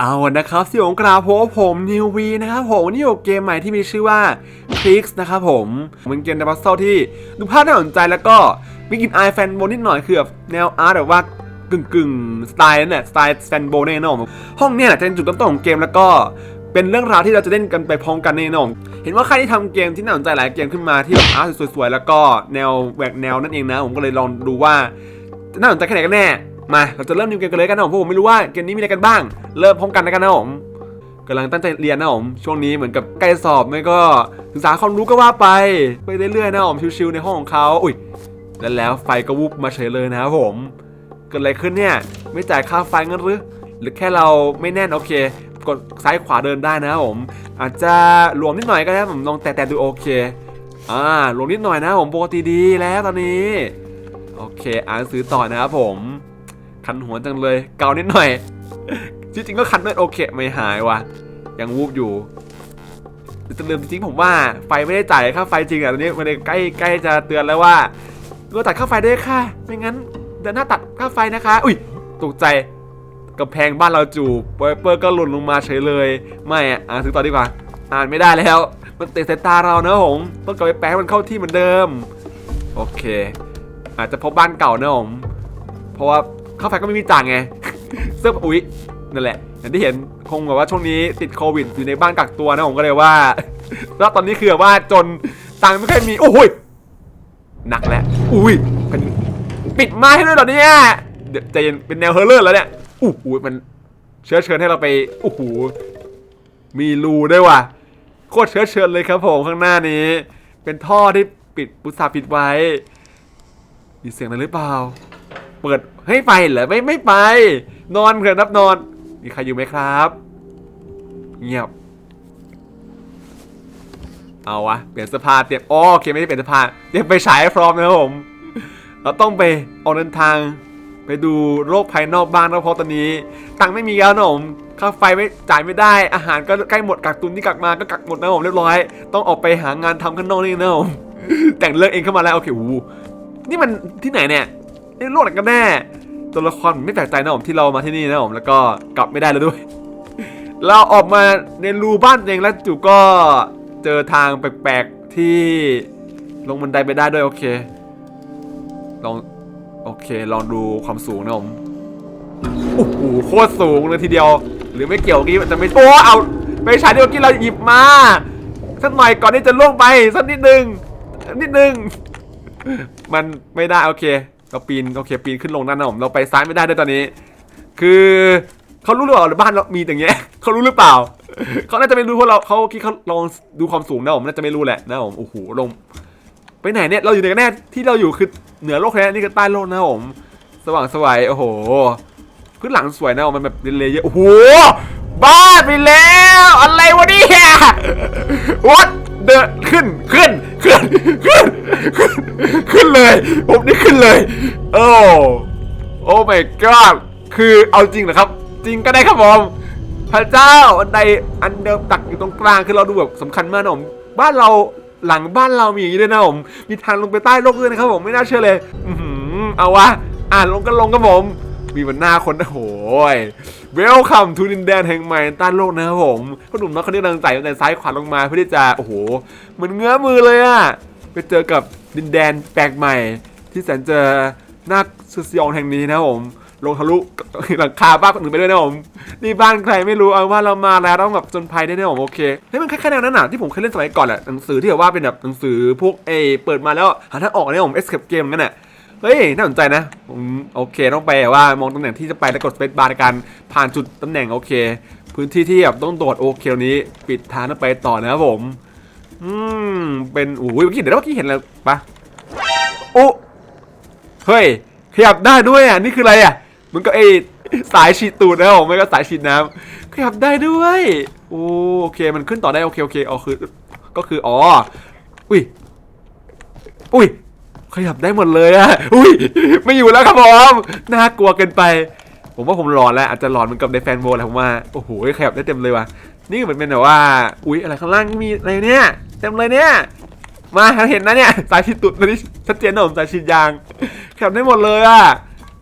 เอานะครับสิผมกราบผมผมนิววีนะครับผมนี่อยู่เกมใหม่ที่มีชื่อว่า c l i c k นะครับผมเป็นเกมในบัสเซลที่ดูภาพน่าสนใจแล้วก็มีกลิ่นอายแฟนโบนิดหน่อยคือแบบแนวอาร์ตแบบว่ากึ่งกึ่งสไตล์นั่นแหละสไตล์แฟนโบแน่นอนห้องเนี่ยแหละจะเป็นจุดเริ่มต้นของเกมแล้วก็เป็นเรื่องราวที่เราจะเล่นกันไปพร้อมกันแน่นอนเห็นว่าใครที่ทำเกมที่น่าสนใจหลายเกมขึ้นมาที่แบบอาร์ตสวยๆ แล้วก็แนวแหวกแนวนั่นเองนะ ผมก็เลยลองดูว่าน่าสนใจแค่ไหนกันแน่ มาเราจะเริ่มนิวเกมกันเลยกันนะผมเพราะผมไม่รู้ว่าเกมนี้มีอะไรกันบ้าง เริ่มพร้อมกันนะกันนะผมกำลังตั้งใจเรียนนะผมช่วงนี้เหมือนกับใกล้สอบไม่ก็ศึกษาความรู้ก็ว่าไปไปเรื่อยๆนะผมชิวๆในห้องของเขาอุ้ยแล้วแล้วไฟก็วูบมาเฉยเลยนะครับผมเกิดอะไรขึ้นเนี่ยไม่จ่ายค่าไฟงั้นหรือ หรือแค่เราไม่แน่นโอเค กดซ้ายขวาเดินได้นะครับผม อาจจะรวมนิดหน่อยก็ได้ผมลองแตะๆดูโอเคอ่ารวมนิดหน่อยนะผมปกติดีแล้วตอนนี้ โอเค อ่านหนังสือต่อนะครับผม คันหัวจังเลย เกานิดหน่อยจริงๆก็คันด้วยโอเคไม่หายว่ะ ยังวูบอยู่แต่ลืมจริงผมว่าไฟไม่ได้จ่ายค่าไฟจริงอะตอนนี้มันใกล้ใกล้จะเตือนแล้วว่าเราตัดค่าไฟด้วยค่ะ ไม่งั้นเดือนหน้าตัดค่าไฟนะคะ อุ้ยตกใจกำแพงบ้านเราจูบเปเปอร์ก็หล่นลงมาเฉยเลย ไม่อะอ่านหนังสือต่อดีกว่า อ่านไม่ได้แล้ว มันเตะสายตาเรานะผมต้องกลับไปแปลให้มันเข้าที่เหมือนเดิม โอเค อาจจะพบบ้านเก่านะผมเพราะว่า ค่าไฟก็ไม่มีจ่างไง เสื้ออุ๊ยนั่นแหละอย่างที่เห็นคงแบบว่าช่วงนี้ติดโควิดอยู่ในบ้านกักตัวนะผมก็เลยว่าแล้วตอนนี้คือว่าจนตังค์ไม่ค่อยมี โอ้โหยหนักแล้วอุ้ยเป็นปิดไม้ให้ด้วยเหรอเนี่ยเดี๋ยวใจเย็นเป็นแนวเฮอร์เลอร์แล้วเนี่ยโอ้โหมันเชื้อเชิญให้เราไปโอ้โหมีรูด้วยว่ะโคตรเชื้อเชิญเลยครับผมข้างหน้านี้ เป็นท่อที่ปิดปุตสาปิดไว้ มีเสียงอะไรหรือเปล่า เปิดให้ไปเหรอไม่ไม่ไป นอนเถอะนับนอน มีใครอยู่ไหมครับ เงียบ เอาวะเปลี่ยนเสื้อผ้าเตรียมโอเคไม่ได้เปลี่ยนเสื้อผ้าเตรียมไปฉายให้พร้อมนะครับผม เราต้องไปออกเดินทาง ไปดูโลกภายนอกบ้างนะเพราะตอนนี้ ตังค์ไม่มีแล้วนะผมค่าไฟไม่จ่ายไม่ได้อาหารก็ใกล้หมดกักตุนที่กักมาก็กักหมดนะผมเรียบร้อย ต้องออกไปหางานทำข้างนอกนี่นะผมแต่งเรื่องเองเข้ามาแล้วโอเคโอ้นี่มันที่ไหนเนี่ย นี่โลกไหนกันแน่ ตัวละครไม่แปลกใจนะผมที่เรามาที่นี่นะผมแล้วก็กลับไม่ได้แล้วด้วย เราออกมาในรูบ้านเองแล้วจู่ก็เจอทางแปลกๆที่ลงบันไดไปได้ด้วยโอเค ลองโอเคลองดูความสูงนะผมโอ้โหโคตรสูงเลยทีเดียว หรือไม่เกี่ยวกี้มันจะไม่โอ้เอาไปฉายที่เมื่อกี้เราหยิบมาสักหน่อยก่อนที่จะล่วงไปสักนิดนึงนิดนึง มันไม่ได้โอเค เราปีนโอเคปีนขึ้นลงนั่นนะผมเราไปซ้ายไม่ได้ด้วยตอนนี้ คือเขารู้หรือเปล่าบ้านเรามีอย่างเงี้ยเขารู้หรือเปล่าเขาน่าจะไม่รู้เพราะเราเขาคิดเขาลองดูความสูงนะผมน่าจะไม่รู้แหละนะผมโอ้โหลงไปไหนเนี่ยเราอยู่ไหนแน่ที่เราอยู่คือเหนือโลกแค่นี่คือใต้โลกนะผมสว่างสวยโอ้โหพื้นหลังสวยนะผมมันแบบเลเยอร์โอ้โหบ้าไปแล้ว อะไรวะเนี่ยวัด เดินขึ้นขึ้นขึ้นขึ้นขึ้นขึ้นเลย ผมนี่ขึ้นเลย โอ้โอ้ my god คือเอาจริงเหรอครับ จริงก็ได้ครับผมพระเจ้าอันใดอันเดิมตักอยู่ตรงกลางคือเราดูแบบสำคัญมากนะผมบ้านเราหลังบ้านเรามีอย่างนี้ด้วยนะผมมีทางลงไปใต้โลกด้วยนะครับผมไม่น่าเชื่อเลย อืเอาวะอ่านลงก็ลงครับผม มีบนหน้าคนโอ้ โหย Welcome to ดินแดนแห่งใหม่ต้านโลกนะครับผมพ่อหนุ่มน้อยคนนี้กำลังใส่ตั้งแต่ซ้ายขวาลงมาเพื่อที่จะโอ้โหเหมือนเงื้อมือเลยอะไปเจอกับดินแดนแปลกใหม่ ที่แสนจะน่าสยองแห่งนี้นะครับผมลงทะลุหลังคาบ้านคนอื่นไปด้วยนะผมนี่บ้านใครไม่รู้เอาว่าเรามาแล้วต้องแบบจนภัยได้แน่ผมโอเคเฮ้มันคล้ายๆแนวนั้นน่ะที่ผมเคยเล่นสมัยก่อนแหละหนังสือที่แบบว่าเป็นแบบหนังสือพวกเอเปิดมาแล้วหาทางออกเนี่ยผม escape game งั้นน่ะ เฮ้ย น่าสนใจนะผมโอเคต้องไปว่ามองตำแหน่งที่จะไปแล้วกดสเปซบาร์ในการผ่านจุดตำแหน่งโอเค พื้นที่ที่แบบต้องโดดโอเคตรงนี้ ปิดทางแล้วไปต่อนะครับผมอืมเป็นโอ้ยเมื่อกี้เดี๋ยวเมื่อกี้เห็นอะไรปะโอ้เฮ้ยขยับได้ด้วยอะนี่คืออะไรอะมันก็ไอสายฉีดตูดนะผมไม่ก็สายฉีดน้ำขยับได้ด้วยโอ้โอเคมันขึ้นต่อได้โอเคโอเคอ๋อคือก็คืออ๋ออุ้ยอุ้ย ขยับได้หมดเลยอะอุ้ย ไม่อยู่แล้วครับผม น่ากลัวเกินไป ผมว่าผมหลอนแล้ว อาจจะหลอนเหมือนกับในแฟนโบแหละผมว่า โอ้โห ขยับได้เต็มเลยว่ะ นี่เหมือนเป็นแบบว่า อุ๊ยอะไรข้างล่างมีอะไรเนี่ย เต็มเลยเนี่ย มาเห็นนะเนี่ย สายฉีดตุดนนี้ชัดเจนนะผมสายฉีดยาง ขยับได้หมดเลยอะ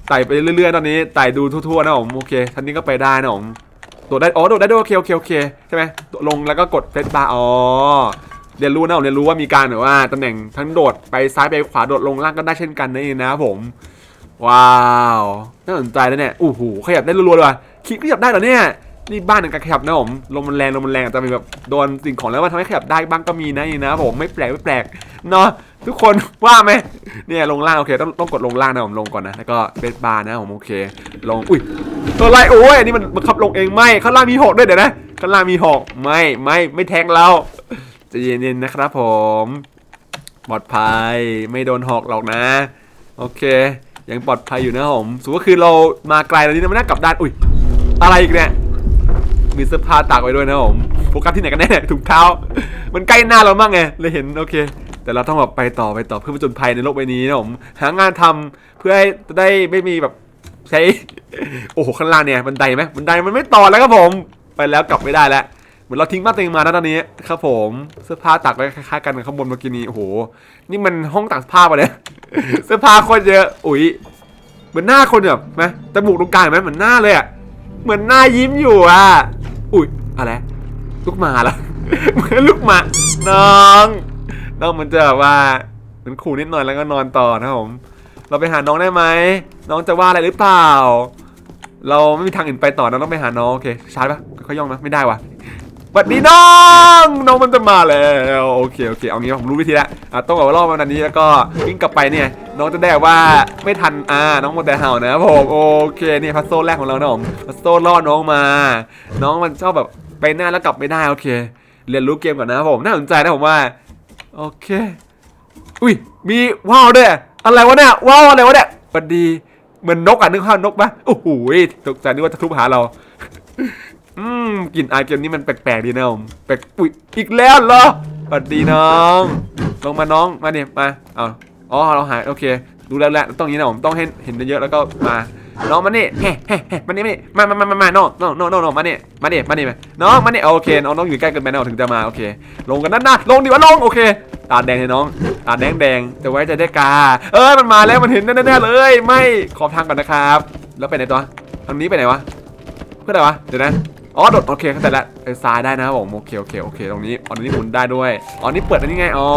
ไต่ไปเรื่อยๆ ตอนนี้ ไต่ดูทั่วๆ นะผม โอเคท่านนี้ก็ไปได้นะผมโดดได้ อ๋อ โดดได้ด้วยโอเค โอเค โอเค ใช่ไหมลงแล้วก็กดเฟสบาร์ อ๋อ เรียนรู้นะผมเรียนรู้ว่ามีการแบบว่าตำแหน่งทั้งโดดไปซ้ายไปขวาโดดลงล่างก็ได้เช่นกันนั่นะครับผม ว้าวน่าสนใจแล้วเนี่ยโอู้หูขยับได้รัวๆเลยว่ะคิดขยับได้เหรอเนี่ยนี่บ้านหนึ่งการขยับนะผมลมมันแรงลมมันแรงอาจจะมีแบบโดนสิ่งของแล้วมันทำให้ขยับได้บ้างก็มีนะนี่นะผมไม่แปลกไม่แปลกเนาะทุกคนว่าไหมเนี่ยลงล่างโอเคต้องต้องกดลงล่างนะผมลงก่อนนะแล้วก็เบสบาร์นะผมโอเค ลงอุ้ยตัวไรโอ้ยอันนี้มันบังคับลงเองไม่ข้างล่างมีหอกด้วยเดี๋ยวนะข้างล่างมีหอกไม่ไม่ไม่แทงเรา จะเย็นๆนะครับผมปลอดภัยไม่โดนหอกหรอกนะ โอเค ยังปลอดภัยอยู่นะผมสมมติว่าคือเรามาไกลตอนนี้เราไม่น่ากลับด้านอุ้ยอะไรอีกเนี่ยมีเสื้อผ้าตากไว้ด้วยนะผมโฟกัสที่ไหนกันแน่ถุงเท้า มันใกล้หน้าเรามากไงเลยเห็นโอเค แต่เราต้องแบบไปต่อไปต่อเพื่อผจญภัยในโลกใบนี้นะผมหางานทำเพื่อให้จะได้ไม่มีแบบใช้ โอ้โหข้างล่างเนี่ยบันไดไหมบันไดมันไม่ต่อแล้วครับผม ไปแล้วกลับไม่ได้แล้ว เหมือนเราทิ้งบ้านตัวเองมานะตอนนี้ครับผมเสื้อผ้าตากไว้คล้ายๆกันกับข้างบนเมื่อกี้นี้โอ้โหนี่มันห้องตากผ้าปะเนี่ยเสื้อผ้าโคตรเยอะอุ๊ยเหมือนหน้าคนแบบไหมจมูกตรงกลางไหมเหมือนหน้าเลยอะเหมือนหน้ายิ้มอยู่อะอุ๊ยอะไรลูกหมาเหรอเหมือนลูกหมาน้องน้องมันจะแบบว่าเหมือนขู่นิดหน่อยแล้วก็นอนต่อนะครับผมเราไปหาน้องได้ไหมน้องจะว่าอะไรหรือเปล่า เราไม่มีทางอื่นไปต่อเราต้องไปหาน้องโอเคชาร์จปะเขาย่องนะไม่ได้วะ สวัสดีน้องน้องมันจะมาแล้วโอเคโอเคเอางี้ผมรู้วิธีแล้วอะต้องแบบว่ารอบมันอันนี้แล้วก็วิ่งกลับไปเนี่ยน้องจะได้ว่าไม่ทันอ่าน้องหมดแต่เห่านะผมโอเคเนี่ยพัซโซแรกของเรานะผมพัซโซลล่อน้องมา น้องมันชอบแบบไปหน้าแล้วกลับไม่ได้โอเค เรียนรู้เกมก่อนนะผมน่าสนใจนะผมว่าโอเค อุ้ยมีว้าวด้วยอะไรวะเนี่ยว้าวอะไรวะเนี่ยสวัสดีเหมือนนกอะนึกภาพนกปะโอ้โหตกใจนึกว่าจะทุบหาเรา อืมกลิ่นอายเกมนี้มันแปลกๆดีนะผมแปลกอุ้ยอีกแล้วเหรอสวัสดีน้อง ลงมาน้องมาเนี่ยมาเอาอ๋อเราหายโอเคดูแล้วแหละต้องอย่างนี้นะผมต้องให้เห็นเยอะๆแล้วก็มาน้องมานี่เฮ้เฮ้เฮ้มานี่มานี่มามามามามาน้องน้องน้องน้องมาเนี่ยมาเนี่ยมาเนี่มาน้องมาเนี่ยโอเคน้องน้องอยู่ใกล้เกินไปนะถึงจะมาโอเค ลงกันนั่นนะลงดิวะลงโอเคตาแดงเลยน้องตาแดงแดงจะไว้ใจได้กา เอ้ยมันมาแล้วมันเห็นแน่ๆเลย ไม่ขอทางก่อนนะครับ แล้วไปไหนตัวทางนี้ไปไหนวะเพื่ออะไรวะเดี๋ยวนะ อ๋อโดดโอเคเข้าใจแล้วไปซ้ายได้นะครับผมโอเคโอเคโอเคตรงนี้อ๋อนี้หมุนได้ด้วยอ๋อนี่เปิดอันนี้ไงอ๋อ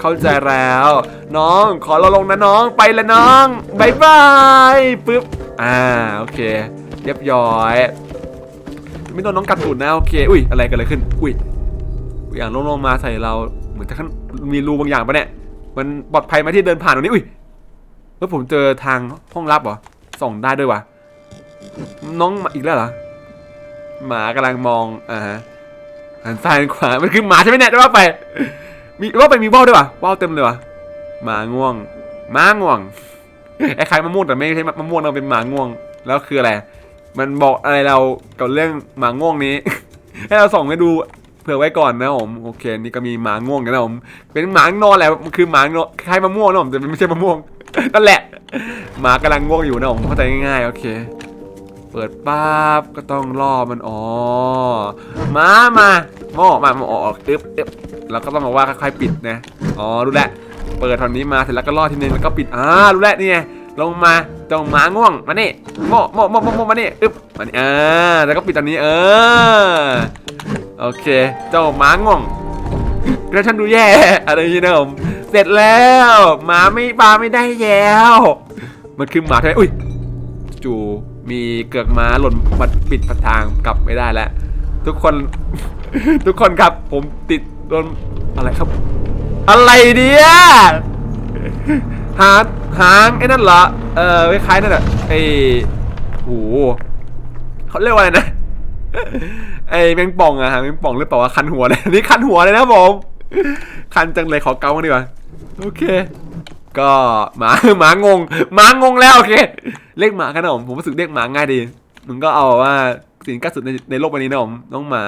เข้าใจแล้ว น้องขอเราลงนะน้องไปล้วน้องบายบายปึ๊บอ่าโอเค เรียบร้อย ไม่โดนน้องกัดตูดนะโอเคอุ้ยอะไรกันเลยขึ้น อุ้ยอย่างลงลงมาใส่เราเหมือนจะขั้นมีรูบางอย่างปะเนี่ยมันปลอดภัยไหมที่เดินผ่านตรงนี้อุ้ยเฮ้ยผมเจอทางห้องลับเหรอส่องได้ด้วยวะน้องมาอีกแล้วเหรอ หมากำลังมองอ่าฮะหันซ้ายหันขวา มันคือหมาใช่ไหมเนี่ยจะว่าไป มีว่าไปมีว่าวด้วยวะว่าวเต็มเลยวะหมาง่วงหมาง่วงไอ้ใคล้ายมะม่วงแต่ไม่ใช่มะม่วงเราเป็นหมาง่วง แล้วคืออะไร มันบอกอะไรเรากับเรื่องหมาง่วงนี้ ให้เราส่องให้ดูเผื่อไว้ก่อนนะผมโอเค นี่ก็มีหมาง่วงกันนะผมเป็นหมานอนแหละคือหมานอนคล้ายมะม่วงนะผมแต่มันไม่ใช่มะม่วงนั่นแหละหมากำลังง่วงอยู่นะผมเข้าใจง่ายๆโอเค เปิดปั๊บก็ต้องล่อมันอ๋อมามาหม้อมามาออกอึ๊บอึ๊บแล้วก็ต้องมาว่าค่อยๆปิดนะอ๋อรู้แล้วเปิดทางนี้มาเสร็จแล้วก็ล่อทีนึงแล้วก็ปิดอ่ารู้แล้วนี่ไงลงมาเจ้าหมาง่วงมานี่หม้อหม้อหม้อหม้อหม้อมานี่อึ๊บมานี่อ่าแล้วก็ปิดตอนนี้เออโอเค เจ้าหมาง่วงแล้วฉันดูแย่อะไรอย่างนี้นะผมเสร็จแล้วหมาไม่ปลาไม่ได้แล้ว มันคือหมาใช่ไหมอุ้ยจู่ มีเกือกม้าหล่นมาปิดทางกลับไม่ได้แล้ว ทุกคน ทุกคนครับ ผมติดโดนอะไรครับ อะไรเนี่ยหางหางไอ้นั่นเหรอเออคล้ายๆนั่นแหละไอ้โหเขาเรียกว่าอะไรนะไอ้แมงป่องอะฮะแมงป่องหรือเปล่าวะคันหัวเลยนี่คันหัวเลยนะผมคันจังเลยขอเกาดีกว่าโอเค ก็หมาหมางงหมางงแล้วโอเคเรียกหมากันนะผมผมรู้สึกเรียกหมาง่ายดีมึงก็เอาว่าสิ่งกล้สุดในในโลกใบนี้นะผมน้องหมา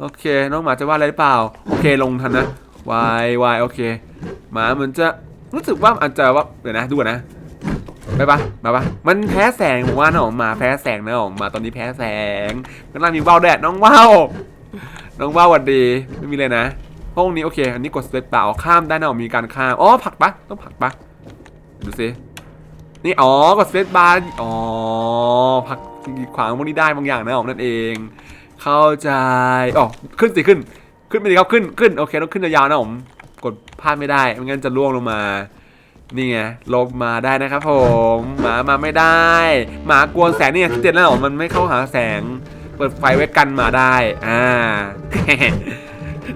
โอเค น้องหมาจะว่าอะไรหรือเปล่าโอเคลงทันนะวายวายโอเคหมาเหมือนจะรู้สึกว่าอาจจะว่าเดี๋ยวนะดูก่อนนะไปปะมาปะมันแพ้แสงผมว่าน้องหมาแพ้แสงนะผมหมาตอนนี้แพ้แสงกำลังมีว่าวแดดน้องว่าวน้องว่าวหวัดดีไม่มีเลยนะ ห้องนี้โอเค อันนี้กดสเปซเปล่าข้ามได้นะผมมีการข้าม อ๋อผักปะต้องผักปะดูสิ นี่อ๋อกดสเปซบาร์ อ๋อพักขวางพวกนี้ได้บางอย่างนะผมนั่นเอง เข้าใจ อ๋อขึ้นสิขึ้น ขึ้นไปดิครับขึ้นขึ้นโอเคต้องขึ้นยาวๆนะผม กดพลาดไม่ได้ไม่งั้นจะล่วงลงมา นี่ไงลงมาได้นะครับผมหมามาไม่ได้ หมากวนแสงนี่ไงที่เจ็ดแล้วมันไม่เข้าหาแสง เปิดไฟไว้กันหมาได้ อ่า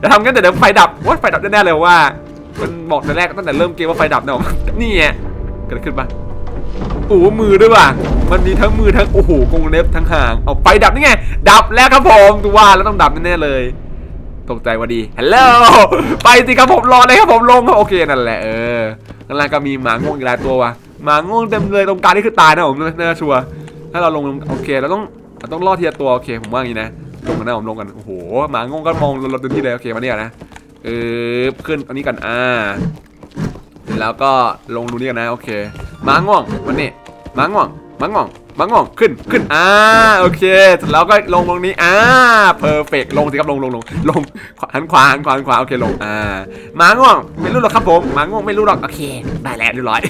จะทำกันแต่เดี๋ยวไฟดับว่าไฟดับแน่ๆเลยว่า มันบอกแต่แรกตั้งแต่เริ่มเกมว่าไฟดับเนะนี่ไงเกิดขึ้นปะโอ้มือด้วยว่ะมันมีทั้งมือทั้งโอ้โหกงเล็บทั้งหางเอาไฟดับนี่ไงดับแล้วครับผมดูว่าแล้วต้องดับแน่ๆเลยตกใจว่าดีฮัลโหลไปสิครับผมรอเลยครับผมลงครับโอเคนั่นแหละเออข้างล่างก็มีหมาง่วงอีกหลายตัวว่ะหมาง่วงเต็มเลยตรงกลางนี่คือตายนะผมน่าชัวร์ถ้าเราลงโอเคเราต้องต้องรอดทีละตัวโอเคผมว่าอย่างนี้นะ ลงกันนะผมลงกันโอ้โหหมาง่วงก็มองเราเต็มที่เลยโอเคมาเนี่ยนะเออขึ้นอันนี้กันอ่าแล้วก็ลงดูนี่กันนะโอเคหมาง่วงวันนี้หมาง่วงหมาง่วงหมาง่วงขึ้นขึ้นอ่าโอเคแล้วก็ลงตรงนี้อ่าเพอร์เฟกลงสิครับลงลงลงลงหันขวาหันขวาหันขวาโอเคลงอ่าหมาง่วงไม่รู้หรอกครับผมหมาง่วงไม่รู้หรอกโอเคได้แล้วเรียบร้อย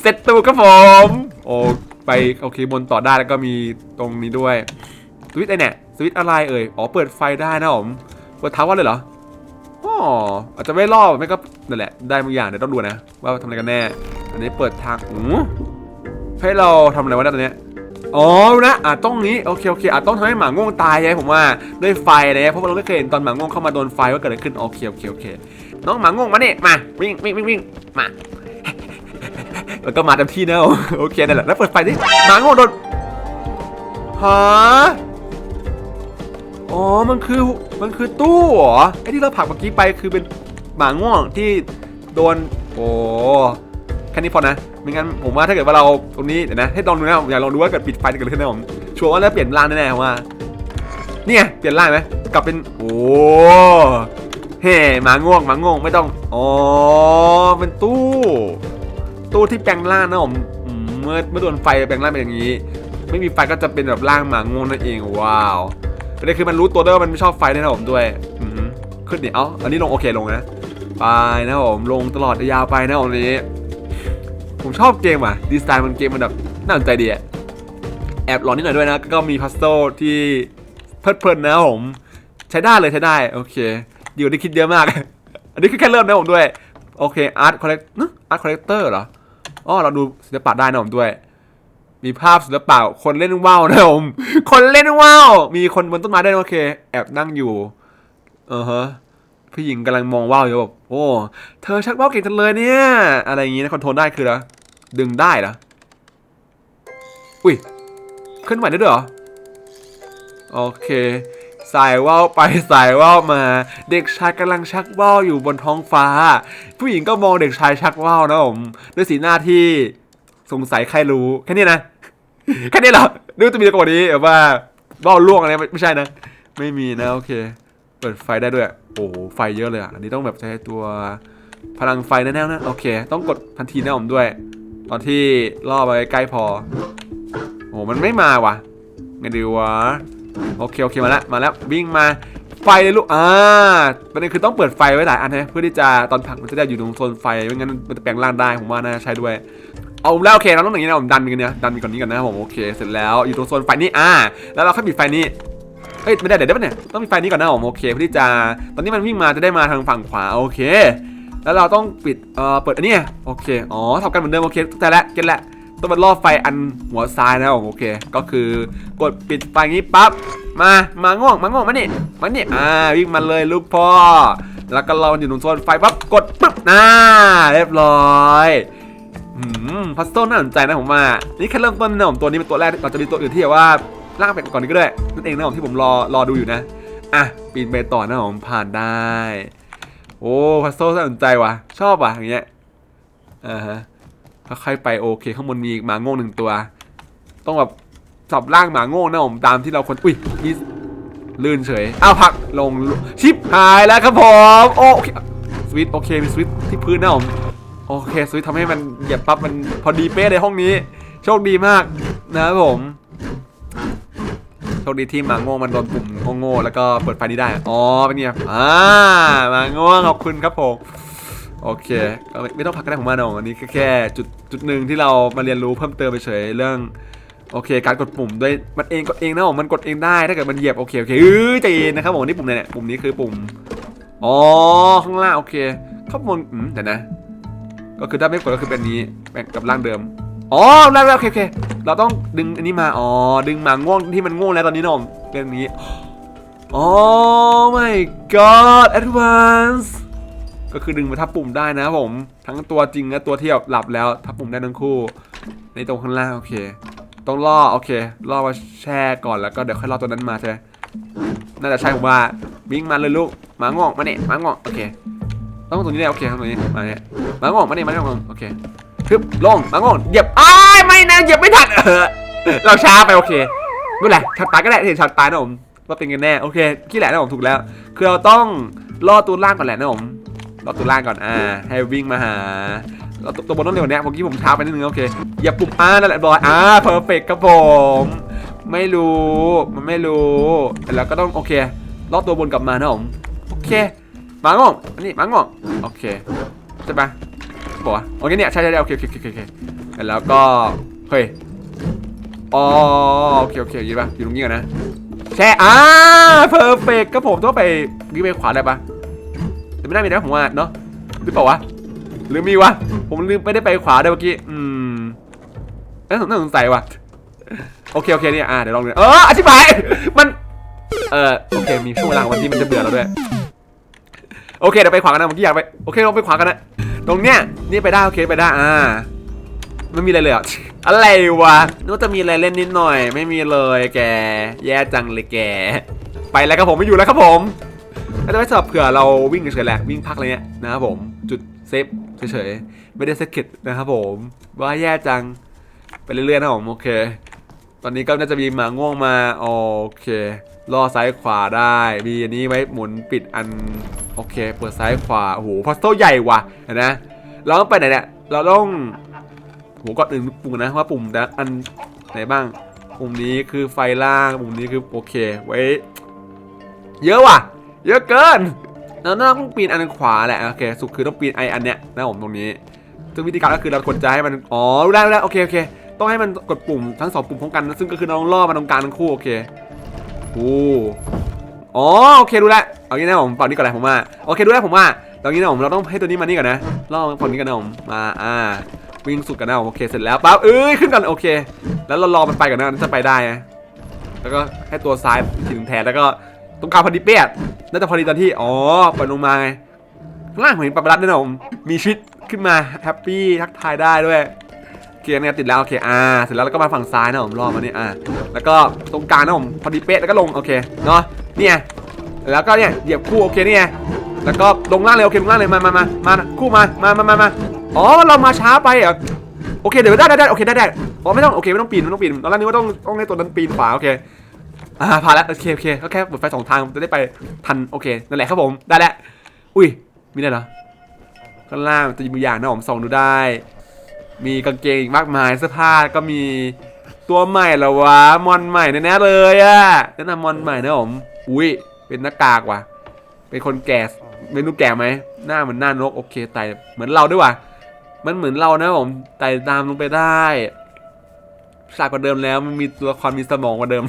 เสร็จตูครับผมโอ้ไปโอเคบนต่อได้แล้วก็มีตรงนี้ด้วยสวิตไอเนี่ย สวิตช์อะไรเอ่ย อ๋อ เปิดไฟได้นะผม เปิดเท้าว่าเลยเหรอ อ๋อ อาจจะไม่รอบไม่ก็นั่นแหละ ได้บางอย่างเดี๋ยวต้องดูนะ ว่าทำอะไรกันแน่ อันนี้เปิดทางอือให้เราทำอะไรวะเนี่ยตอนนี้อ๋อนะอะต้องนี้โอเคโอเคอะต้องทำให้หมาง่วงตายใช่ผมว่าด้วยไฟอะไรเงี้ยเพราะว่าเราไม่เคยเห็นตอนหมาง่วงเข้ามาโดนไฟว่าเกิดอะไรขึ้นโอเคโอเคโอเคน้องหมาง่วงมาเนี่ยมาวิ่งวิ่งวิ่งวิ่งมาแล้วก็มาเต็มที่นะโอเคนั่นแหละแล้วเปิดไฟดิหมาง่วงโดนฮะ อ๋อ มันคือ มันคือตู้เหรอ ไอ้ที่เราผักเมื่อกี้ไปคือเป็นหมาง่วงที่โดน โอ้แค่นี้พอนะ ไม่งั้นผมว่าถ้าเกิดว่าเราตรงนี้เดี๋ยวนะ ให้ลองดูนะผมอยากลองดูว่าเกิดปิดไฟจะเกิดอะไรขึ้นนะผม ชัวร์ว่าจะเปลี่ยนร่างแน่ๆผมว่า เนี่ย เปลี่ยนร่างไหมกลับเป็น โอ้เฮ้หมาง่วงหมาง่วงไม่ต้อง อ๋อ เป็นตู้ ตู้ที่แปลงร่างนะผมอืมเมื่อเมื่อโดนไฟแปลงร่างเป็นอย่างนี้ ไม่มีไฟก็จะเป็นแบบร่างหมาง่วงนั่นเอง ว้าว ประเด็นคือมันรู้ตัวด้วยว่ามันไม่ชอบไฟด้วยนะผมด้วยขึ้นดิเอ้าอันนี้ลงโอเคลงนะไปนะผมลงตลอดยาวไปนะผมนี้ ผมชอบเกมอะดีไซน์มันเกมมันแบบน่าสนใจดีอะแอบหลอนนิดหน่อยด้วยนะ ก็มีพัซโซที่เพลิดเพลินนะผมใช้ได้เลยใช้ได้โอเคดีกว่าที่คิดเยอะมาก อันนี้คือแค่เริ่มนะผมด้วยโอเคอาร์ตคอลเลกอาร์ตคอลเลกเตอร์เหรออ๋อเราดูศิลปะได้นะผมด้วย มีภาพศิลปะคนเล่นว่าวนะผมคนเล่นว่าวมีคนบนต้นไม้ด้วยโอเค แอบนั่งอยู่เออฮะผู้หญิงกำลังมองว่าวอยู่แบบโอ้เธอชักว่าวเก่งจังเลยเนี่ย อะไรอย่างงี้นะคอนโทรลได้คือแล้วดึงได้เหรออุ้ยเคลื่อนไหวได้ด้วยเหรอโอเคสายว่าวไปสายว่าวมา เด็กชายกำลังชักว่าวอยู่บนท้องฟ้า ผู้หญิงก็มองเด็กชายชักว่าวนะผมด้วยสีหน้าที่สงสัยใครรู้แค่นี้นะ แค่นี้เหรอนึกว่าจะมีกว่านี้แบบว่าบ้าล่วงอะไรไม่ไม่ใช่นะ ไม่มีนะโอเค เปิดไฟได้ด้วย โอ้โหไฟเยอะเลยอะ อันนี้ต้องแบบใช้ตัวพลังไฟแน่ๆนะ โอเค ต้องกดทันทีนะผมด้วย ตอนที่ล่อไปใกล้พอ โอ้โหมันไม่มาว่ะไงดีวะ โอเคโอเคมาแล้วมาแล้ววิ่งมา ไฟเลยลูก อ่าประเด็นคือต้องเปิดไฟไว้หลายอันนะเพื่อที่จะตอนผักมันจะได้อยู่ตรงโซนไฟ ไม่งั้นมันจะแปลงร่างได้ผมว่าน่าใช้ด้วย เอาแล้วโอเคเราต้องอย่างนี้นะผมดันกันเนี่ยดันไปก่อนนี้ก่อนนะผมโอเคเสร็จแล้วอยู่ตรงโซนไฟนี้อ่า แล้วเราค่อยปิดไฟนี้เอ้ยไม่ได้เดี๋ยวเดี๋ยวเนี่ยต้องมีไฟนี้ก่อนนะผมโอเคเพื่อที่จะตอนนี้มันวิ่งมาจะได้มาทางฝั่งขวาโอเค แล้วเราต้องปิดเอ่อเปิดอันนี้โอเคอ๋อทำกันเหมือนเดิมโอเคแต่ละเก็ตละ ต้องมันล่อไฟอันหัวซ้ายนะผมโอเค ก็คือกดปิดไฟงี้ปั๊บมา มาง่วงมาง่วงมาเนี่มาเนี่อ่าวิ่งมาเลยลูกพ่อ แล้วก็เราอยู่ตรงโซนไฟปั๊บกดปึ๊บน่าเรียบร้อยอืมพัซโซน่าสนใจนะผมว่า นี่แค่เริ่มต้นนะผมตัวนี้เป็นตัวแรกเราจะมีตัวอื่นที่แบบว่าล่างไปก่อนนี้ก็ได้นั่นเองนะผมที่ผมรอรอดูอยู่นะอะปีนไปต่อนะผมผ่านได้ โอ้พัซโซน่าสนใจว่ะชอบว่ะอย่างเงี้ยอ่าฮะ ค่อยๆไปโอเค ข้างบนมีหมาโง่หนึ่งตัว ต้องแบบสับร่างหมาโง่นะผมตามที่เราคนอุ้ยมีลื่นเฉยอ้าวพักลงชิปหายแล้วครับผมโอเคสวิตช์โอเคมีสวิตช์ที่พื้นนะผมโอเคสวิตช์ทำให้มันเหยียบปั๊บมันพอดีเป๊ะในห้องนี้ โชคดีมากนะครับผมโชคดีที่หมาโง่มันโดนปุ่มโง่ๆแล้วก็เปิดไฟนี้ได้ อ๋อเป็นไงอ่าหมาโง่ขอบคุณครับผม โอเคก็ไม่ต้องพักก็ได้ผมมาหนองอันนี้แค่จุดจุดหนึ่งที่เรามาเรียนรู้เพิ่มเติมไปเฉยเรื่องโอเค การกดปุ่มด้วยมันเองกดเองนะผมมันกดเองได้ถ้าเกิดมันเหยียบโอเคโอเคเออใจเย็นนะครับผมนี่ปุ่มเนี่ยปุ่มนี้คือปุ่มอ๋อข้างล่างโอเคข้างบนอืมเดี๋ยวนะ ก็คือถ้าไม่กดก็คือเป็นนี้แบ่งกับร่างเดิมอ๋อได้แล้วโอเคโอเคเราต้องดึงอันนี้มาอ๋อดึงมาง่วงที่มันง่วงแล้วตอนนี้นะผมเป็นนี้อ๋อ my god advance ก็คือดึงมาทับปุ่มได้นะผม ทั้งตัวจริงและตัวเที่แบหลับแล้วทับปุ่มได้ทั้งคู่ ในตรงข้างล่างโอเคต้องล่อโอเคล่อมาแช่ก่อนแล้วก็เดี๋ยวค่อยล่อตัวนั้นมาใช่น่าจะใช่ผมว่าวิ่งมาเลยลูกหมางอกมาเนี่ยหมางอกโอเคต้องตรงนี้เลยโอเคตรงนี้มาเนี่ยหมางอกมาเนี่ยมางอกโอเคฮึบลงหมางอกเหยียบอ้ายไม่นะเหยียบไม่ทันเออเราช้าไปโอเคไม่เป็นไรช็อตตายก็ได้เห็นช็อตตายนะผมว่าเป็นกันแน่โอเคขี้แหละนะผมถูกแล้ว คือเราต้องล่อตัวล่างก่อนแหละนะผม ล่อตัวล่างก่อนอ่าให้วิ่งมาหาเราตัวบนต้องเร็วกว่านี้เมื่อกี้ผมช้าไปนิดนึงโอเคเหยียบปุ่มอ่านั่นแหละบอยอ่าเพอร์เฟกครับผมไม่รู้มันไม่รู้แล้วก็ต้องโอเคล่อตัวบนกลับมานะผมโอเคมางอกอันนี้มางอกโอเคใช่ปะบอกว่าโอเคเนี่ยใช่ใช่ใชโอเคโอเคโอเคแล้วก็เฮ้ยอ๋อโอเคโอเคอยืนปะอยู่ตรงนี้ก่อนนะแช่อ่าเพอร์เฟกก็ผมต้องไปวิ่งไปขวาได้ปะ แต่ไม่ได้มีนะผมว่าเนาะหรือเปล่าวะหรือมีวะผมลืมไม่ได้ไปขวาได้เมื่อกี้อืมน่าสงสัยว่ะโอเคโอเคเนี่ยอ่าเดี๋ยวลองดูเอออธิบายมันเออโอเคมีช่วงเวลาของวันที่มันจะเบื่อเราด้วยโอเคเดี๋ยวไปขวากันนะเมื่อกี้อยากไปโอเคเราไปขวากันนะตรงเนี้ยนี่ไปได้โอเคไปได้อ่าไม่มีอะไรเลยอะอะไรวะนึกว่าจะมีอะไรเล่นนิดหน่อย ไม่มีเลยแก แย่จังเลยแก ไปแล้วครับผมไม่อยู่แล้วครับผม แล้วจะไม่สำหรับเผื่อเราวิ่งเฉยๆแหละวิ่งพักอะไรเงี้ยนะครับผมจุดเซฟเฉยๆไม่ได้เซตเก็ตนะครับผมว่าแย่จังไปเรื่อยๆนะผมโอเค ตอนนี้ก็น่าจะมีหมาง่วงมาโอเคล่อซ้ายขวาได้ มีอันนี้ไว้หมุนปิดอันโอเค เปิดซ้ายขวาโอ้โหพัซโต้ใหญ่ว่ะเห็นนะเราต้องไปไหนเนี่ยเราต้องโหก่อนอื่นปุ่มนะว่าปุ่มแต่อันไหนบ้างปุ่มนี้คือไฟล่างปุ่มนี้คือโอเค ไว้ เยอะว่ะ เยอะเกินแล้วต้องปีนอันขวาแหละโอเคสุดคือต้องปีนไออันเนี้ยนะผมตรงนี้ซึ่งวิธีการก็คือเราควรจะให้มันอ๋อรู้ได้วรู้ได้โอเคโอเคต้องให้มันกดปุ่มทั้งสองปุ่มพร้อมกันซึ่งก็คือน้องล่อมาตรงกลางทั้งคู่โอเคโอ้อ๋อโอเครู้แล้วเอางี้นะผมเป่านี่ก่อนเลยผมว่าโอเครู้แล้วผมว่าตรงนี้นะผมเราต้องให้ตัวนี้มานี่ก่อนนะล่อฝั่งนี้กันนะผมมาอ่าวิ่งสุดกันนะโอเคเสร็จแล้วปั๊บเอ้ยขึ้นกันโอเค แล้วเรารอมันไปก่อนนะจะไปได้แล้วก็ให้ตัวซ้ายถึงแทนแล้วก็ ตรงกลางพอดีเป๊ะน่าจะพอดีตอนที่ อ๋อปล่อยลงมาไงข้างล่างผมเห็นปลาประดัดด้วยนะผมมีชีวิตขึ้นมาแฮปปี้ทักทายได้ด้วยเคเนี่ยติดแล้วโอเคอ่าเสร็จแล้วเราก็มาฝั่งซ้ายนะผมรอมาเนี่ยอ่าแล้วก็ตรงกลางนะผมพอดีเป๊ะแล้วก็ลงโอเคเนาะเนี่ยแล้วก็เนี่ยเหยียบคู่โอเคเนี่ยแล้วก็ลงล่างเลยโอเคลงล่างเลยมามามามาคู่มามามามามาอ๋อเรามาช้าไปเหรอโอเคเดี๋ยวได้ได้ได้โอเคได้ได้อ๋อไม่ต้องโอเคไม่ต้องปีนไม่ต้องปีนตอนแรกนึกว่าต้องต้องให้ตัวนั้นปีนขวาโอเค อ่าผ่านแล้วโอเคโอเคก็แค่เปิดไฟสองทางจะได้ไปทันโอเคนั่นแหละครับผมได้แล้วอุ้ยมีอะไรเหรอข้างล่างจะมีอย่างนะผมส่องดูได้ มีกางเกงอีกมากมายเสื้อผ้าก็มีตัวใหม่เหรอวะมอนใหม่แน่ๆเลยอะแนะนำมอนใหม่นะผมอุ้ยเป็นหน้ากากว่ะ เป็นคนแก่เมนูแก่ไหมหน้าเหมือนหน้านกโอเคไต่เหมือนเราด้วยว่ะมันเหมือนเรานะผมไต่ตามลงไปได้ฉากกว่าเดิมแล้วมันมีตัวละครมีสมองกว่าเดิม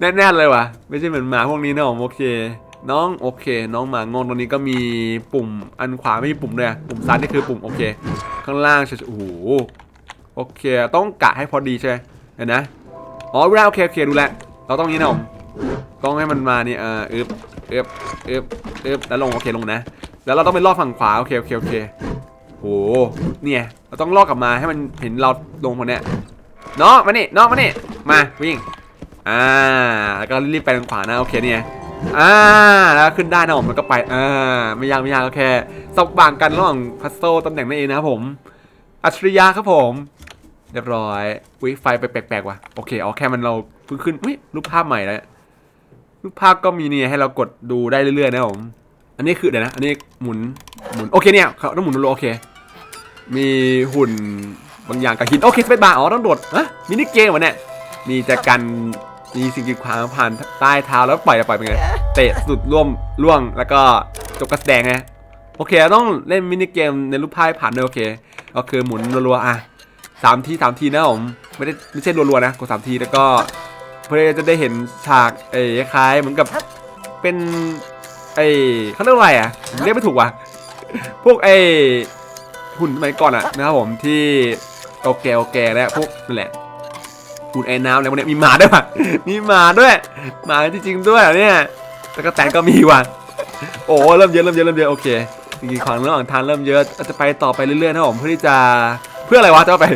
แน่ๆเลยว่ะ ไม่ใช่เหมือนหมาพวกนี้นะผมโอเค น้องโอเค น้องหมางงตรงนี้ก็มีปุ่มอันขวาไม่มีปุ่มเลยปุ่มซ้ายนี่คือปุ่มโอเค ข้างล่างโอ้โหโอเค ต้องกะให้พอดีใช่เห็นนะอ๋อรู้แล้วโอเคโอเคดูแลเราต้องนี้นะผมต้องให้มันมานี่เอออึบอึบอึบอึบแล้วลงโอเคลงนะ แล้วเราต้องไปลอดฝั่งขวาโอเคโอเคโอเคโหเนี่ยเราต้องลอกกลับมาให้มันเห็นเราลงคนเนี้ยน้องมานี่น้องมานี่มาวิ่ง อ่า แล้วก็รีบไปทางขวานะ โอเคเนี่ยอ่า แล้วขึ้นได้นะผมแล้วก็ไป อ่า ไม่ยากไม่ยากโอเคสบางกันระหว่างพัซโซตำแหน่งนั่นเองนะผม อัจฉริยะครับผม เรียบร้อย อุ้ยไฟไปแปลกๆว่ะ โอเคเอาแค่มันเราเพิ่งขึ้น อุ้ยรูปภาพใหม่แล้ว รูปภาพก็มีเนี่ยให้เรากดดูได้เรื่อยๆนะผม อันนี้คือเดี๋ยวนะ อันนี้หมุน หมุน โอเคเนี่ยเขาต้องหมุนรัวๆโอเค มีหุ่นบางอย่างกับหิน โอเคสเปซบาร์ อ๋อต้องโดดฮะมินิเกมวะเนี่ยมีจะกัน มีสิ่งกีดขวางผ่านใต้เท้าแล้วปล่อยปล่อยเป็นไงเตะสุดร่วมล่วงแล้วก็จบกระแสดงไงโอเคเราต้องเล่นมินิเกมในรูปภาพให้ผ่านด้วยโอเค ก็คือหมุนรัวๆอะสามทีสามทีนะผมไม่ได้ไม่ใช่รัวๆนะกดสามทีแล้วก็เพื่อจะได้เห็นฉากไอ้คล้ายๆเหมือนกับเป็นไอ้เขาเรียกว่าอะไรอะผมเรียกไม่ถูกว่ะพวกไอ้หุ่นสมัยก่อนอะนะครับผมที่โอเคโอเคแล้วพวกนั่นแหละ หุ่นไอ้น้ำอะไรพวกนี้มีหมาด้วยว่ะมีหมาด้วย หมาจริงๆด้วยเนี่ยแล้วก็แตนก็มีว่ะโอ้เริ่มเยอะเริ่มเยอะเริ่มเยอะโอเคจริงๆขวางระหว่างทางเริ่มเยอะอาจะไปต่อไปเรื่อยๆนะผมเพื่อที่จะเพื่ออะไรวะจะไป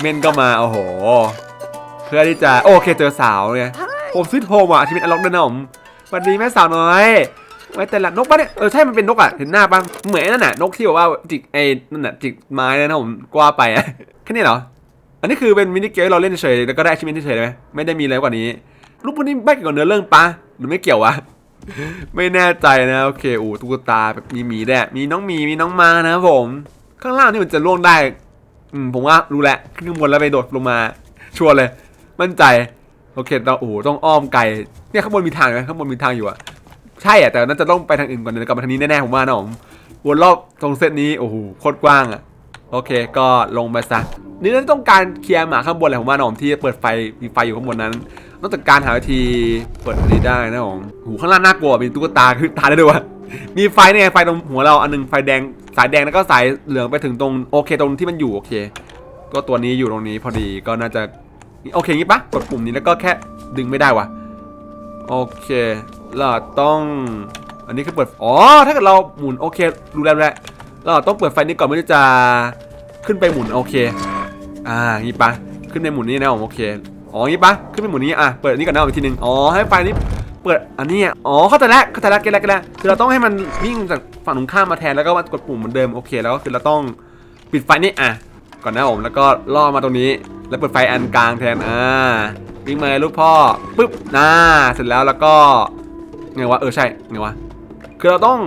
เมนก็มาโอ้โห เพื่อที่จะโอเคเจอสาวเนี่ยผมซิทโฮมอะชีวิตอล็อกด้วยนะผมสวัสดีแม่สาวน้อยไว้แต่ละนกปะเนี่ยเออใช่มันเป็นนกอะเห็นหน้าปะเหมือนนั่นน่ะนกที่บอกว่าจิกไอ้นั่นน่ะจิกไม้นะผมกว่าไปอะแค่นี้เหรอ นนี้คือเป็นมินิเกมที่เราเล่นเฉยๆแล้วก็ได้ชิมินเฉยไหมไม่ได้มีอะไรกว่านี้รูปพวกนี้ไม่เกี่ยวกับเนื้อเรื่องปะหรือไม่เกี่ยววะไม่แน่ใจนะโอเคโอ้ตุ๊กตาแบบมีหมีแด้มีน้องหมีมีน้องมานะครับผม ข้างล่างนี่มันจะล่วงได้อืมผมว่ารู้แหล้วขึ้นข้างบนแล้วไปโดดลงมา ชัวร์เลย มั่นใจโอเคเราโอ้ต้องอ้อมไกลเนี่ยข้างบนมีทางไหมข้างบนมีทางอยู่อะใช่อะแต่น่าจะต้องไปทางอื่นก่อนเดี๋ยวกลับมาทางนี้แน่ๆผมว่านะผมวนรอบตรงเส้นนี้โอ้โหโคตรกว้างอะ โอเค ก็ลงไปซะนี่เราต้องการเคลียร์หมาข้างบนแหละผมว่านะผมที่เปิดไฟมีไฟอยู่ข้างบนนั้นต้องจัดการหาวิธีเปิดอันนี้ได้นะผมหูข้างล่างน่ากลัวมีตุ๊กตาคือตาได้ด้วยวะมีไฟเนี่ยไฟตรงหัวเราอันหนึงไฟแดงสายแดงแล้วก็สายเหลืองไปถึงตรงโอเคตรงที่มันอยู่โอเค ก็ตัวนี้อยู่ตรงนี้พอดีก็น่าจะโอเคงี้ปะกดปุ่มนี้แล้วก็แค่ดึงไม่ได้วะโอเคเราต้องอันนี้คือเปิดอ๋อถ้าเกิดเราหมุนโอเครู้แล้วรู้แล้วเราต้องเปิดไฟนี้ก่อนเพื่อจะ ขึ้นไปหมุนโอเค อ่างี้ปะขึ้นไปหมุนนี้นะผมโอเคอ๋องี้ปะขึ้นไปหมุนนี้อะเปิดนี้ก่อนนะอีกทีหนึงอ๋อให้ไฟนี้เปิดอันนี้อ๋อเข้าใจแล้วเข้าใจแล้วเก็ตแล้วเก็ตแล้วคือเราต้องให้มันวิ่งจากฝั่งตรงข้ามมาแทนแล้วก็มากดปุ่มเหมือนเดิมโอเค แล้วก็คือเราต้องปิดไฟนี้อะก่อนนะผมแล้วก็ล่อมาตรงนี้ แล้วเปิดไฟอันกลางแทนอ่าวิ่งมาลูกพ่อปึ๊บน่าเสร็จแล้วแล้วก็ไงวะเออใช่ไงวะคือเราต้อง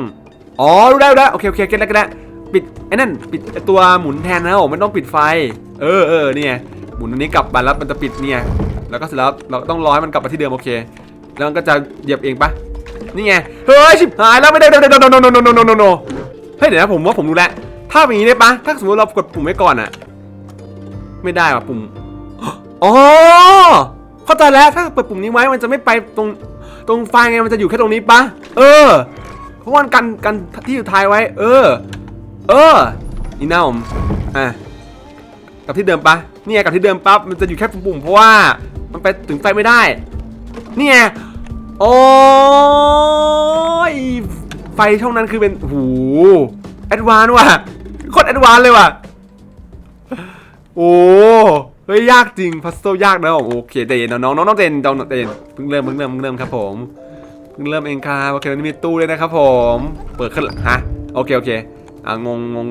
อ๋อรู้ได้รู้ได้โอเคโอเคเก็ตแล้วก็ได้ ปิดไอ้นั่นปิดตัวหมุนแทนนะผมไม่ต้องปิดไฟ เออเออเนี่ยหมุนอันนี้กลับมาแล้วมันจะปิดเนี่ย แล้วก็เสร็จแล้วเราต้องรอให้มันกลับมาที่เดิมโอเค แล้วมันก็จะเหยียบเองปะนี่ไงเฮ้ยชิบหายแล้วไม่ได้โนโนโนโนโนโนโนโนโนโนเฮ้ยเดี๋ยวนะผมว่าผมรู้แล้วถ้าเป็นอย่างนี้ได้ปะถ้าสมมติเรากดปุ่มไว้ก่อนอะไม่ได้ว่ะปุ่มอ๋อเข้าใจแล้วถ้าเปิดปุ่มนี้ไว้มันจะไม่ไปตรงตรงไฟไงมันจะอยู่แค่ตรงนี้ปะเออเพราะว่ากันกันที่อยู่ท้ายไว้ เออ เออนี่หน้าผมอะกลับที่เดิมปะเนี่ยกลับที่เดิมปั๊บมันจะอยู่แค่ปุ่มๆเพราะว่ามันไปถึงไฟไม่ได้เนี่ไงโอ้ยไฟช่องนั้นคือเป็นหูแอดวานว่ะโคตรแอดวานเลยว่ะโอ้เฮ้ยยากจริงพัซโซยากนะผมโอเคเดนน้องน้องน้องเดนน้องเดนเพิ่งเริ่มเพิ่งเริ่มเพิ่งเริ่มครับผมเพิ่งเริ่มเองครับโอเคนี้มีตู้เลยนะครับผม เปิดขึ้นหลังฮะโอเคโอเค อ่างงงงง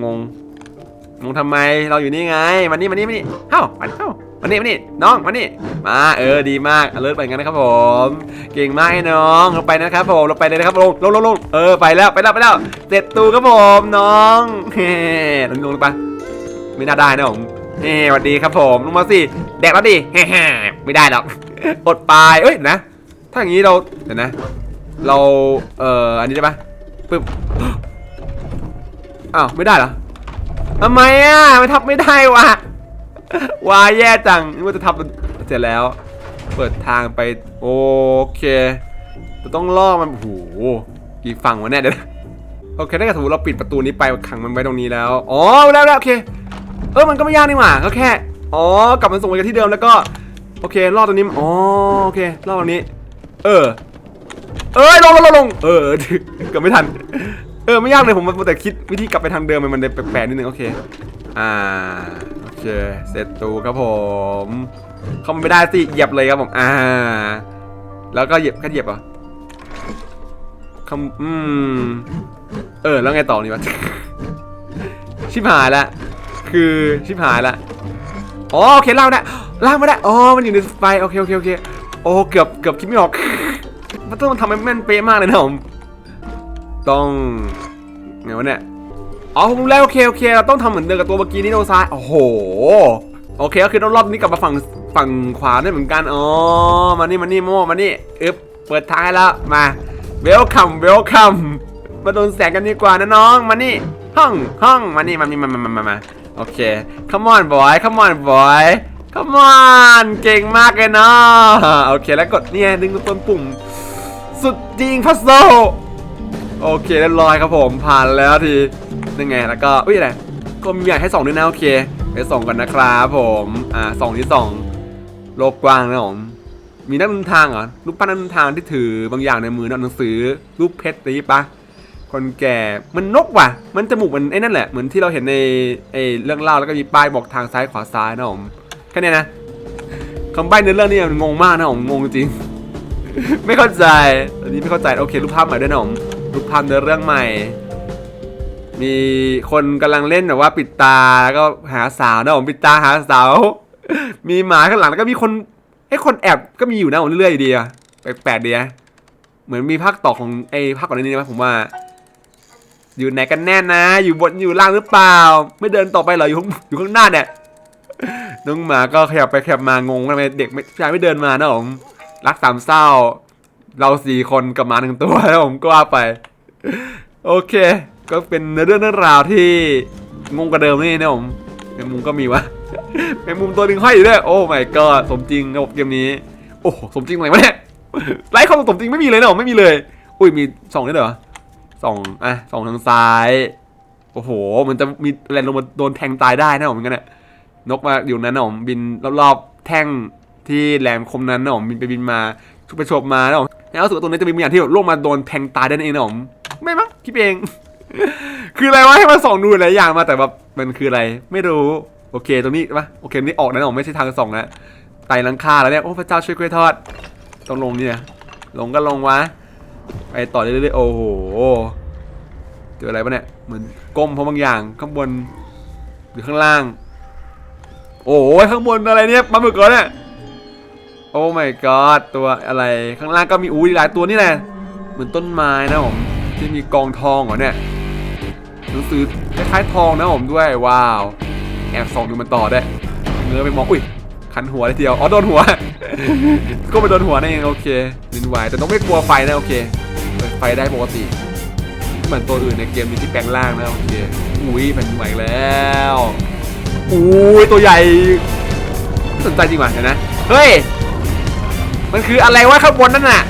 งงทำไมเราอยู่นี่ไงมานี่มานี่มานี่เฮ้ามาเฮ้ามานี่มานี่น้องมานี่มาเออดีมากเลิศไปงั้นนะครับผม เก่งมากน้องลงไปนะครับผมลงไปเลยนะครับลงลงลงลงเออไปแล้วไปแล้วไปแล้วเสร็จตูครับผมน้องเฮ้ลงลงไปไม่น่าได้นะผมเฮ้สวัสดีครับผมลงมาสิแดกแล้วดิเฮ้ไม่ได้หรอกอดปลายเอ้ยนะ ถ้าอย่างนี้เราเดี๋ยวนะ เราเอ่ออันนี้ได้ปะปึ๊บ อ้าวไม่ได้เหรอทำไมอะไม่ทับไม่ได้วะวายแย่จังนี่ว่าจะทับเสร็จแล้ว เปิดทางไปโอเคจะต้องล่อมันโอ้โหกี่ฝั่งวะเนี่ยเดี๋ยวโอเคถ้าเกิดสมมติเราปิดประตูนี้ไปขังมันไว้ตรงนี้แล้วอ๋อแล้วแล้วโอเคเออมันก็ไม่ยากนี่หว่าก็แค่อ๋อกลับมาส่งไปกันที่เดิมแล้วก็โอเครอดตรงนี้อ๋อโอเครอดตรงนี้ เออ เอ้ยลงลงลงลงเออเกือบไม่ทัน เออไม่ยากเลยผมแต่คิดวิธีกลับไปทางเดิมมันมันเลยแปลกๆนิดนึงโอเค อ่าโอเคเสร็จตูครับผมเข้ามาไม่ได้สิเหยียบเลยครับผมอ่า แล้วก็เหยียบแค่เหยียบอะคำอืมเออแล้วไงต่อนี่วะชิบหายละคือชิบหายละอ๋อโอเคล่างได้ล่างไม่ได้อ๋อมันอยู่ในไฟโอเคโอเคโอเคโอ้เกือบเกือบคิดไม่ออกมันต้องทำให้แม่นเป๊ะมากเลยนะผม ต้องไงวะเนี่ยอ๋อผมรู้แล้วโอเคโอเคเราต้องทำเหมือนเดิมกับตัวเมื่อกี้นี่โนซ้ายโอ้โหโอเคก็คือต้องรอบนี้กลับมาฝั่งฝั่งขวาได้เหมือนกันอ๋อมานี่มานี่โม่มานี่อึ๊บเปิดท้ายแล้วมาเวลคัมเวลคัมมาโดนแสงกันดีกว่านะน้องมานี่ห้องห้องมานี่มานี่มามามามามาโอเค come on boy come on boy come on เก่งมากเลยเนาะโอเคแล้วกดเนี่ยดึงตัวปุ่ม สุดจริงพัซโซ โอเคเรียบร้อยครับผมผ่านแล้วทีนั่ไงแล้วก็อุ้ยอะไรก็มีอย่างให้ส่องด้วยนะโอเคไปส่งกันนะครับผมอ่าส่องที่สองโลกกว้างนะผมมีนักเดินทางเหรอรูปปั้นนักเดินทางที่ถือบางอย่างในมือนะหนังสือรูปเพชรนี้ปะคนแก่มันนกว่ะ มันจมูกมันไอ้นั่นแหละเหมือนที่เราเห็นในไอ้เรื่องเล่าแล้วก็มีป้ายบอกทางซ้ายขวาซ้ายนะผมแค่นี้นะคำใบ้ในเรื่องนี้มันงงมากนะผมงงจริง ไม่เข้าใจอันนี้ไม่เข้าใจโอเครูปภาพใหม่ด้วยนะผม รูปภาพในเรื่องใหม่ มีคนกำลังเล่นแบบว่าปิดตาแล้วก็หาสาวนะผมปิดตาหาสาว มีหมาข้างหลังแล้วก็มีคนไอ้คนแอบก็มีอยู่นะผมเรื่อยๆดีอะแปลกๆดีอะเหมือนมีภาคต่อของไอ้ภาคก่อนหน้านี้นะผมว่า อยู่ไหนกันแน่นะ อยู่บนอยู่ล่างหรือเปล่า ไม่เดินต่อไปเหรออยู่ข้างอยู่ข้างหน้าเนี่ยน้องหมาก็ขยับไปขยับมางงทำไมเด็กไม่ชายไม่เดินมานะผมรักสามเศร้า เราสี่คนกับหมาหนึ่งตัวแล้วผมก็ว่าไป โอเค ก็เป็นเนื้อเรื่องเรื่องราวที่งงกว่าเดิมนี่นะผมแมงมุมก็มีวะแมงมุมตัวหนึ่งห้อยอยู่ด้วยโอ้ my god สมจริงระบบเกมนี้ โอ้สมจริงอะไรวะเนี่ยไร้ความสมจริงไม่มีเลยนะผมไม่มีเลย อุ้ยมีสองนี่เหรอสองอะสองทางซ้าย โอ้โห มันจะมีอะไรลงมาโดนแทงตายได้นะผมเหมือนกันเนี่ยนกมาอยู่นั้นนะผมบินรอบๆแท่งที่แหลมคมนั้นนะผมบินไปบินมา ไปชบมานะผมแล้วรู้สึกว่าตรงนี้จะมีบางอย่างที่แบบล่วงมาโดนแทงตายได้นั่นเองนะผมไม่มั้งคิดเอง คืออะไรวะให้มาส่องดูหลายอย่างมาแต่แบบมันคืออะไร ไม่รู้โอเคตรงนี้ปะโอเคนี่ออกนะผมไม่ใช่ทางส่องนะไต่ลังคาแล้วเนี่ยโอ้พระเจ้าช่วยกล้วยทอดต้องลงเนี่ยลงก็ลงวะไปต่อเรื่อยๆโอ้โหเจออะไรปะเนี่ยเหมือนก้มเพราะบางอย่างข้างบนหรือข้างล่าง โอ้ยข้างบนอะไรเนี่ยปลาหมึกเหรอเนี่ย อ้ my god ตัวอะไรข้างล่างก็มีอู้หลายตัวนี่แหละเหมือนต้นไม้นะผมที่มีกองทองเหรอเนี่ยหนังสือคล้ายๆทองนะผมด้วยว้าวแอบส่องดูมันต่อได้เงื้อไปมองอุ้ยคันหัวเลยทีเดียวอ๋อโดนหัว ก็ไปโดนหัวนั่นเองโอเคลินไหวแต่ต้องไม่กลัวไฟนะโอเคเปิดไฟได้ปกติเหมือนตัวอื่นในเกมนี้ที่แปลงร่างนะโอเคอุ้ยแผ่นดินไหวแล้วอุ้ยตัวใหญ่สนใจจริงว่ะเดี๋ยวนะเฮ้ย มันคืออะไรวะข้างบนนั่นน่ะ